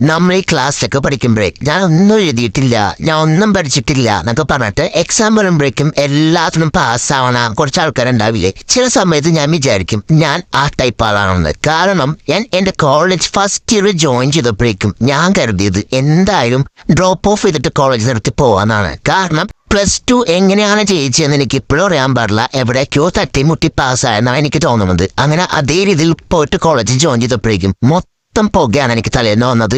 നമ്മൾ ഈ ക്ലാസ്സിലൊക്കെ പഠിക്കുമ്പോഴേ ഞാൻ ഒന്നും എഴുതിയിട്ടില്ല ഞാൻ ഒന്നും പഠിച്ചിട്ടില്ല എന്നൊക്കെ പറഞ്ഞിട്ട് എക്സാം വരുമ്പോഴേക്കും എല്ലാത്തിനും പാസ്സാവണ കുറച്ച് ആൾക്കാരുണ്ടാവില്ലേ? ചില സമയത്ത് ഞാൻ വിചാരിക്കും ഞാൻ ആ ടൈപ്പ് ആളാണെന്ന്. കാരണം ഞാൻ എന്റെ കോളേജ് ഫസ്റ്റ് ഇയർ ജോയിൻ ചെയ്തപ്പോഴേക്കും ഞാൻ കരുതിയത് എന്തായാലും ഡ്രോപ്പ് ഓഫ് ചെയ്തിട്ട് കോളേജ് നിർത്തി പോകാന്നാണ് കാരണം പ്ലസ് ടു എങ്ങനെയാണ് ജയിച്ചതെന്ന് എനിക്ക് ഇപ്പോഴും അറിയാൻ പാടില്ല. എവിടേക്കോ തട്ടിമുട്ടി പാസ്സായെന്നാണ് എനിക്ക് തോന്നുന്നത്. അങ്ങനെ അതേ രീതിയിൽ പോയിട്ട് കോളേജിൽ ജോയിൻ ചെയ്തപ്പോഴേക്കും മൊത്തം പുകയാണ് എനിക്ക് തലേന്ന് വന്നത്.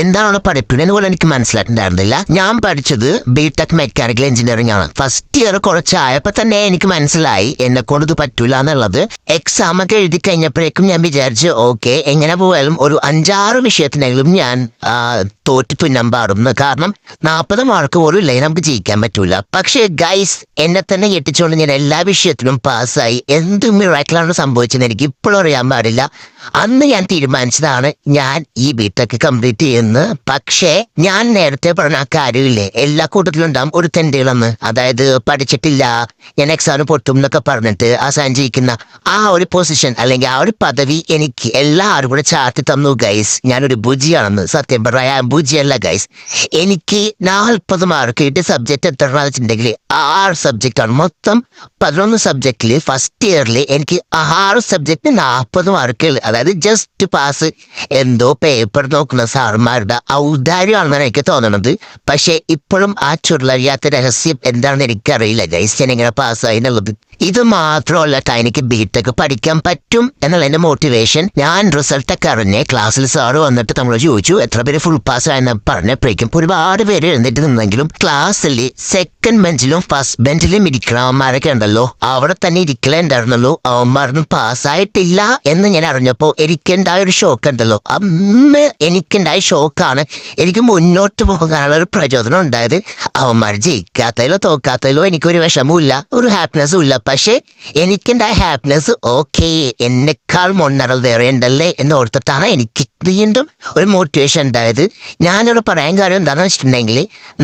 എന്താണോ പഠിപ്പിക്കുന്നത് പോലെ എനിക്ക് മനസ്സിലായിട്ടുണ്ടായിരുന്നില്ല. ഞാൻ പഠിച്ചത് ബിടെക് മെക്കാനിക്കൽ എഞ്ചിനീയറിംഗ് ആണ്. ഫസ്റ്റ് ഇയർ കുറച്ചായപ്പോ തന്നെ എനിക്ക് മനസ്സിലായി എന്നെ കൊണ്ട് ഇത് പറ്റൂല എന്നുള്ളത്. എക്സാം ഒക്കെ എഴുതി കഴിഞ്ഞപ്പോഴേക്കും ഞാൻ വിചാരിച്ചു ഓക്കെ എങ്ങനെ പോയാലും ഒരു അഞ്ചാറ് വിഷയത്തിനെങ്കിലും ഞാൻ തോറ്റ് തുന്നം പാടുന്നു കാരണം നാൽപ്പത് മാർക്ക് പോലും ഇല്ലെങ്കിൽ നമുക്ക് ജയിക്കാൻ പറ്റൂല. പക്ഷേ ഗൈസ് എന്നെ തന്നെ ഞെട്ടിച്ചുകൊണ്ട് ഞാൻ എല്ലാ വിഷയത്തിലും പാസ്സായി എന്ത് മിറാക്കിലാണ് സംഭവിച്ചതെന്ന് എനിക്ക് ഇപ്പോഴും അറിയാൻ പാടില്ല. അന്ന് ഞാൻ തീരുമാനിച്ചതാണ് ഞാൻ ഈ ബിടെക് കംപ്ലീറ്റ് ചെയ്യുന്നു. പക്ഷേ ഞാൻ നേരത്തെ പറഞ്ഞ കാര്യമില്ലേ? എല്ലാ കൂട്ടത്തിലും ഉണ്ടാവും ഒരു തെണ്ടുകളെന്ന്. അതായത് പഠിച്ചിട്ടില്ല ഞാൻ എക്സാം പൊട്ടും എന്നൊക്കെ പറഞ്ഞിട്ട് അവസാനം ജയിക്കുന്ന ആ ഒരു പൊസിഷൻ അല്ലെങ്കിൽ ആ ഒരു പദവി എനിക്ക് എല്ലാവരും കൂടെ ചാർത്തി തന്നു ഗൈസ് ഞാനൊരു ബുജിയാണെന്ന് സത്യം പറയാൻ ബുജിയല്ല ഗൈസ് എനിക്ക് നാൽപ്പത് മാർക്ക് കിട്ടിയ സബ്ജക്ട് എത്ര വെച്ചിട്ടുണ്ടെങ്കിൽ ആറ് സബ്ജക്റ്റ് ആണ്. മൊത്തം പതിനൊന്ന് സബ്ജക്റ്റിൽ ഫസ്റ്റ് ഇയറിൽ എനിക്ക് ആറ് സബ്ജക്റ്റ് നാൽപ്പത് മാർക്കുകൾ അതായത് ജസ്റ്റ് പാസ് എന്തോ പേപ്പർ നോക്കുന്ന സാർമാരുടെ ഔദാര്യമാണെന്നാണ് എനിക്ക് തോന്നണത്. പക്ഷേ ഇപ്പോഴും ആ ചുരുളറിയാത്ത രഹസ്യം എന്താണെന്ന് എനിക്കറിയില്ല. ഞാൻ എങ്ങനെ പാസ്സായി എന്നുള്ളത് ഇത് മാത്രമല്ല എനിക്ക് ബിടെക് പഠിക്കാൻ പറ്റും എന്നുള്ള എന്റെ മോട്ടിവേഷൻ ഞാൻ റിസൾട്ട് ഒക്കെ അറിഞ്ഞ് ക്ലാസ്സിൽ സാറ് വന്നിട്ട് നമ്മൾ ചോദിച്ചു എത്ര പേര് ഫുൾ പാസ് ആയെന്ന് പറഞ്ഞപ്പോഴേക്കും ഒരുപാട് പേര് എഴുന്നേറ്റ് നിന്നെങ്കിലും ക്ലാസ്സിൽ സെക്കൻഡ് ബെഞ്ചിലും ഫസ്റ്റ് ബെഞ്ചിലും ഇരിക്കണവന്മാരൊക്കെ ഉണ്ടല്ലോ. അവിടെ തന്നെ ഇരിക്കലേ ഉണ്ടായിരുന്നുള്ളൂ അവന്മാരൊന്നും പാസ്സായിട്ടില്ല എന്ന് ഞാൻ അറിഞ്ഞപ്പോ എനിക്കുണ്ടായ ഒരു ഷോക്ക് ഉണ്ടല്ലോ. അമ്മ എനിക്കുണ്ടായ ഷോക്കാണ്. എനിക്ക് മുന്നോട്ട് പോകാനുള്ള ഒരു പ്രചോദനം ഉണ്ടായത് അവന്മാർ ജയിക്കാത്തതിലോ തോക്കാത്തതിലോ എനിക്കൊരു വിഷമവും ഒരു ഹാപ്പിനെസ്സും ഇല്ല. പക്ഷേ എനിക്കുണ്ടായ ഹാപ്പിനെസ് ഓക്കെ എന്നെക്കാൾ മുന്നറൽ വേറെ ഉണ്ടല്ലേ എന്ന് ഓർത്തിട്ടാണ് എനിക്ക് വീണ്ടും ഒരു മോട്ടിവേഷൻ ഉണ്ടായത്. ഞാനിവിടെ പറയാൻ കാര്യം എന്താണെന്ന് വെച്ചിട്ടുണ്ടെങ്കിൽ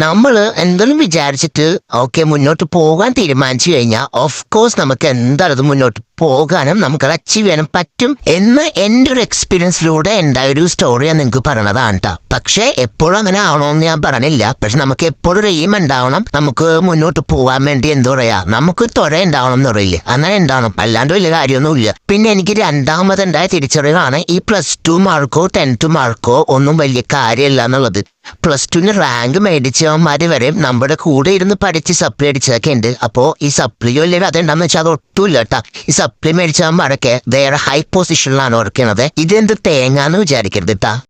നമ്മൾ എന്തെങ്കിലും വിചാരിച്ചിട്ട് ഓക്കെ മുന്നോട്ട് പോകാൻ തീരുമാനിച്ചു കഴിഞ്ഞാൽ ഓഫ് കോഴ്സ് നമുക്ക് എന്തായാലും മുന്നോട്ട് പോകാനും നമുക്കത് അച്ചീവ് ചെയ്യാനും പറ്റും എന്ന് എന്റെ ഒരു എക്സ്പീരിയൻസിലൂടെ ഉണ്ടായ ഒരു സ്റ്റോറിയാണ് നിങ്ങൾക്ക് പറഞ്ഞതാണ് കേട്ടോ പക്ഷേ എപ്പോഴും അങ്ങനെ ആവണമെന്ന് ഞാൻ പറഞ്ഞില്ല. പക്ഷെ നമുക്ക് എപ്പോഴും ഒരു എയിം ഉണ്ടാവണം. നമുക്ക് മുന്നോട്ട് പോകാൻ വേണ്ടി എന്താ പറയാ? നമുക്ക് തുര ഉണ്ടാവണം എന്ന് പറയില്ലേ? അങ്ങനെ ഉണ്ടാവണം. അല്ലാണ്ട് വലിയ കാര്യമൊന്നുമില്ല. പിന്നെ എനിക്ക് രണ്ടാമതുണ്ടായ തിരിച്ചറിവാണ് ഈ പ്ലസ് ടു മാർക്കോ ടെൻത്ത് മാർക്കോ ഒന്നും വലിയ കാര്യമില്ല എന്നുള്ളത്. പ്ലസ് ടുവിന് റാങ്ക് മേടിച്ചവന്മാർ വരെ നമ്മുടെ കൂടെ ഇരുന്ന് പഠിച്ച് സപ്ലി അടിച്ചതൊക്കെ ഉണ്ട്. അപ്പോൾ ഈ സപ്ലിയോ ഇല്ലെങ്കിൽ അതെന്താണെന്ന് വെച്ചാൽ അത് ഒട്ടുമില്ല കേട്ടാ. ഈ സപ്ലി മേടിച്ചവന്മാരൊക്കെ വേറെ ഹൈ പൊസിഷനിലാണ് ഓർക്കുന്നത് ഇതെന്ത് തേങ്ങാന്ന് വിചാരിക്കരുത് കേട്ടാ.